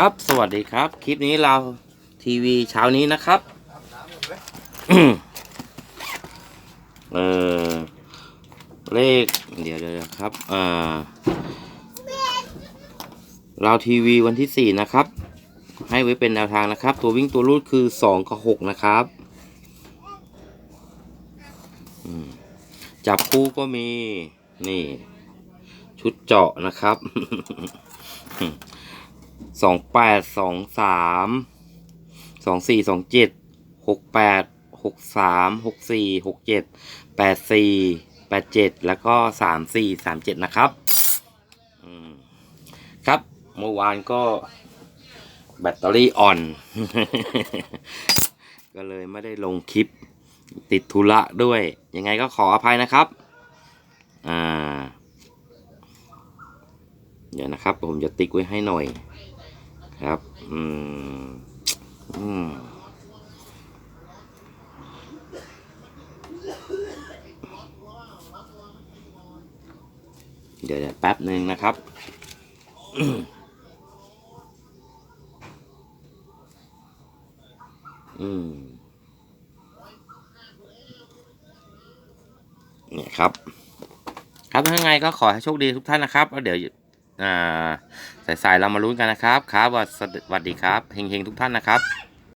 ครับ สวัสดีครับ คลิปนี้เราทีวีเช้านี้นะครับ เออเลข เดี๋ยวเดี๋ยวครับอ่าเราทีวีวันที่สี่นะครับ ให้ไว้เป็นแนวทางนะครับ ตัววิ่งตัวรูดคือสองกับหกนะครับจับคู่ก็มี นี่ ชุดเจาะนะครับ สองแปดสองสามสองสี่สองเจ็ดหกแปดหกสามหกสี่หกเจ็ดแปดสี่แปดเจ็ดแล้วก็สามสี่สามเจ็ดนะครับครับเมื่อวานก็แบตเตอรี่อ่อน ก็เลยไม่ได้ลงคลิปติดธุระด้วย ยังไงก็ขออภัยนะครับ อ่า เดี๋ยวนะครับ ผมจะติ๊กไว้ให้หน่อย ครับ อืม อืมเดี๋ยวแป๊บหนึ่งนะครับ อืมเนี่ยครับ ครับยังไงก็ขอให้โชคดีทุกท่านนะครับแล้วเดี๋ยว อ่าสายๆเรามาลุ้นกันนะครับครับสวัสดีครับเฮงๆทุกท่านนะครับ